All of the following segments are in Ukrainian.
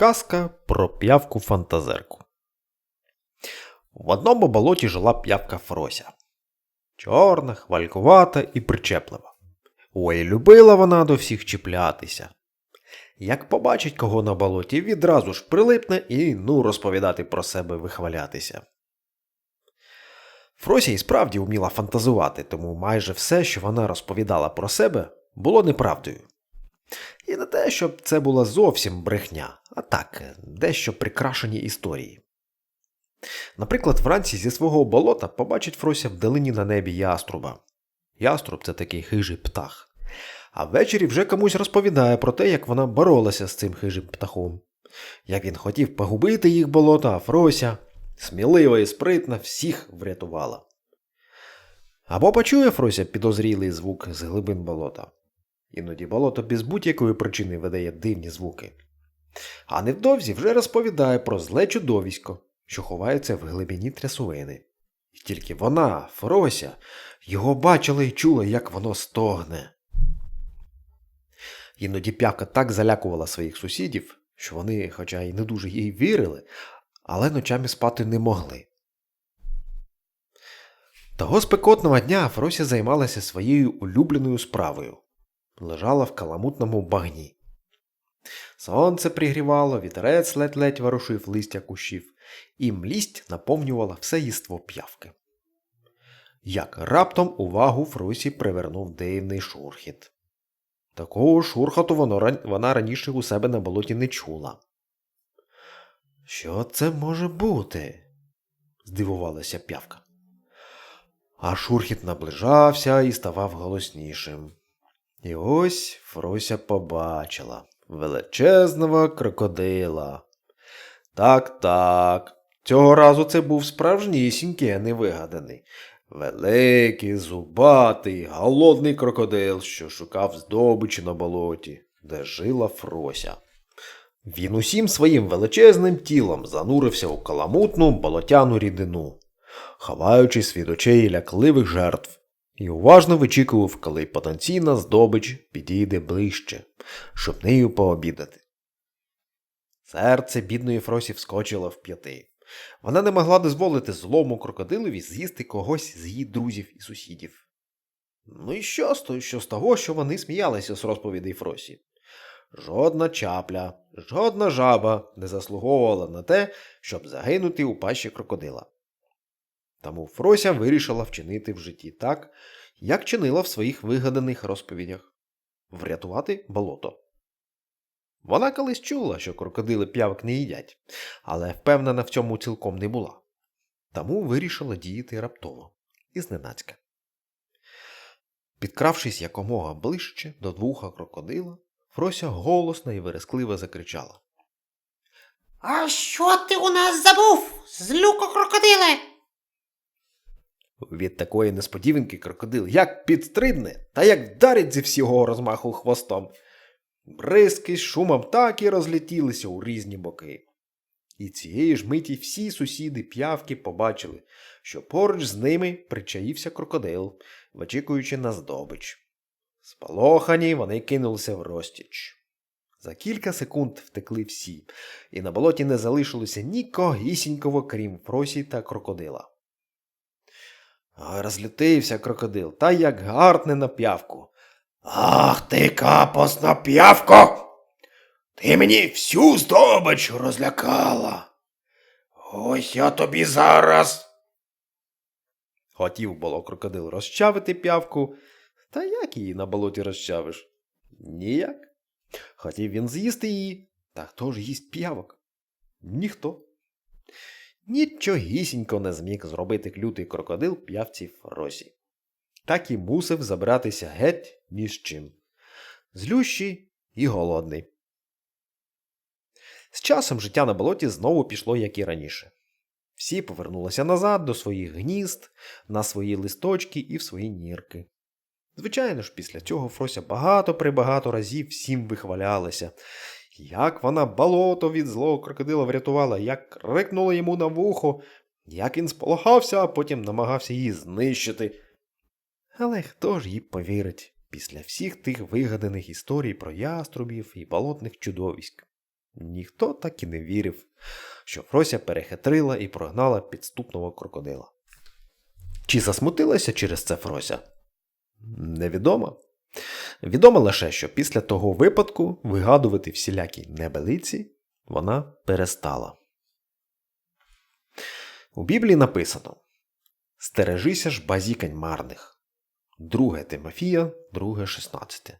Казка про п'явку фантазерку. В одному болоті жила п'явка Фрося. Чорна, хвалькувата і причеплива. Ой, любила вона до всіх чіплятися. Як побачить кого на болоті, відразу ж прилипне і ну розповідати про себе вихвалятися. Фрося і справді вміла фантазувати, тому майже все, що вона розповідала про себе, було неправдою. І не те, щоб це була зовсім брехня, а так, дещо прикрашені історії. Наприклад, вранці зі свого болота побачить Фрося вдалині на небі яструба. Яструб це такий хижий птах. А ввечері вже комусь розповідає про те, як вона боролася з цим хижим птахом, як він хотів погубити їх болота, а Фрося, смілива і спритна, всіх врятувала. Або почує Фрося підозрілий звук з глибин болота. Іноді болото без будь-якої причини видає дивні звуки. А невдовзі вже розповідає про зле чудовисько, що ховається в глибині трясовини. І тільки вона, Фрося, його бачила і чула, як воно стогне. Іноді п'явка так залякувала своїх сусідів, що вони, хоча й не дуже їй вірили, але ночами спати не могли. Того спекотного дня Фрося займалася своєю улюбленою справою лежала в каламутному багні. Сонце пригрівало, вітерець ледь-ледь ворушив листя кущів, і млість наповнювала все їство п'явки. Як раптом увагу Фрусі привернув дивний шурхіт. Такого шурхоту вона раніше у себе на болоті не чула. Що це може бути? здивувалася п'явка. А шурхіт наближався і ставав голоснішим. І ось Фрося побачила величезного крокодила. Так, так, цього разу це був справжнісінький, а не вигаданий. Великий, зубатий, голодний крокодил, що шукав здобичі на болоті, де жила Фрося. Він усім своїм величезним тілом занурився у каламутну болотяну рідину, ховаючись від очей лякливих жертв і уважно вичікував, коли потенційна здобич підійде ближче, щоб нею пообідати. Серце бідної Фросі вскочило в п'яти. Вона не могла дозволити злому крокодилові з'їсти когось з її друзів і сусідів. Ну і що що з того, що вони сміялися з розповідей Фросі? Жодна чапля, жодна жаба не заслуговувала на те, щоб загинути у пащі крокодила. Тому Фрося вирішила вчинити в житті так, як чинила в своїх вигаданих розповідях врятувати болото. Вона колись чула, що крокодили п'явок не їдять, але впевнена в цьому цілком не була. Тому вирішила діяти раптово і зненацька. Підкравшись якомога ближче до двуха крокодила, Фрося голосно і верескливо закричала. А що ти у нас забув, злюко крокодиле? Від такої несподіванки крокодил як підстрибне та як вдарить зі всього розмаху хвостом. Бризки з шумом так і розлетілися у різні боки. І цієї ж миті всі сусіди п'явки побачили, що поруч з ними причаївся крокодил, вичікуючи на здобич. Сполохані вони кинулися в розтіч. За кілька секунд втекли всі, і на болоті не залишилося нікогісінького, крім Фросі та крокодила. Розлютився крокодил, та як гарне на п'явку. Ах ти, капосна п'явко! Ти мені всю здобич розлякала. Ось я тобі зараз. Хотів було крокодил розчавити п'явку, та як її на болоті розчавиш? Ніяк. Хотів він з'їсти її, та хто ж їсть п'явок? Ніхто. Нічогісінько не зміг зробити клютий крокодил п'явці Фросі. Так і мусив забратися геть ні з чим. Злющий і голодний. З часом життя на болоті знову пішло, як і раніше. Всі повернулися назад до своїх гнізд, на свої листочки і в свої нірки. Звичайно ж, після цього Фрося багато прибагато разів всім вихвалялася, як вона болото від злого крокодила врятувала, як крикнула йому на вухо, як він сполохався, а потім намагався її знищити. Але хто ж їй повірить після всіх тих вигаданих історій про яструбів і болотних чудовиськ? ніхто так і не вірив, що Фрося перехитрила і прогнала підступного крокодила. Чи засмутилася через це Фрося? Невідомо. Відомо лише, що після того випадку вигадувати всілякі небелиці вона перестала. У Біблії написано Стережися ж базікань марних. 2 Тимофія, 2, 16.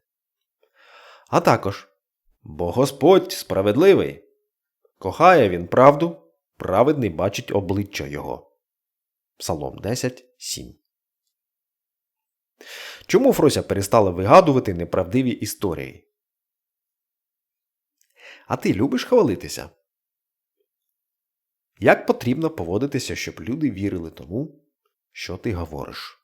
А також Бо Господь справедливий. Кохає він правду, праведний бачить обличчя його. Псалом 10, 7. Чому Фрося перестала вигадувати неправдиві історії? А ти любиш хвалитися? Як потрібно поводитися, щоб люди вірили тому, що ти говориш?